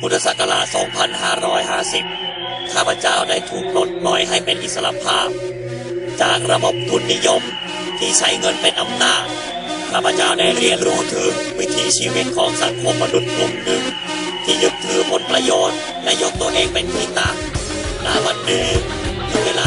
พุทธศักราช 2550 ข้าพเจ้าได้ถูกปลดปล่อยให้เป็นอิสระภาพ จากระบบทุนนิยมที่ใช้เงินเป็นอำนาจ ข้าพเจ้าได้เรียนรู้ถึงวิถีชีวิตของสังคมมนุษย์กลุ่มหนึ่ง ที่ยึดถือผลประโยชน์และยกตัวเองเป็นที่ตั้งณวันนี้ถึงเวลา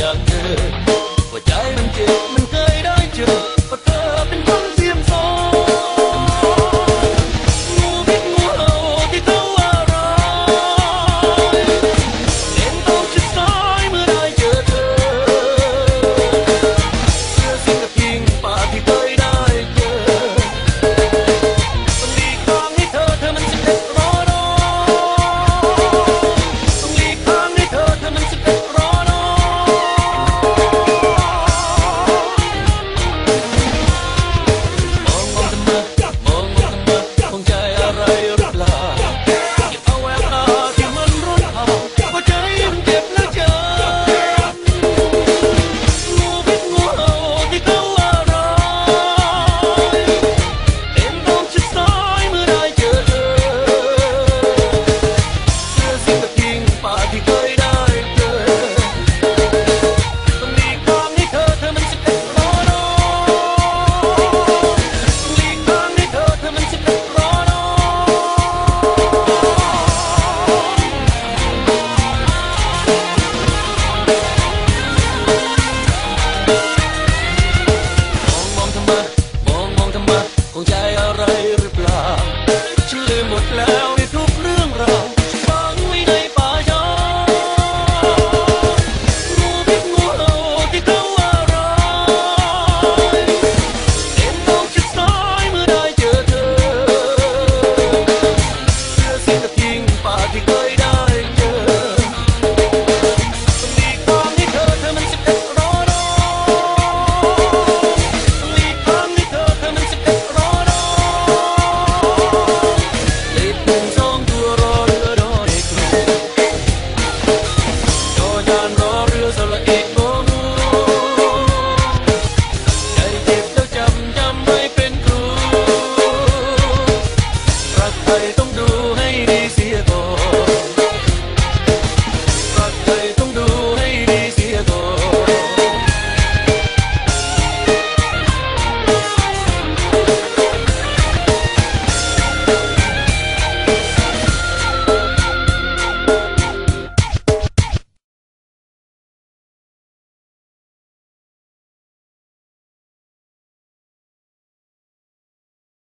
happy boy.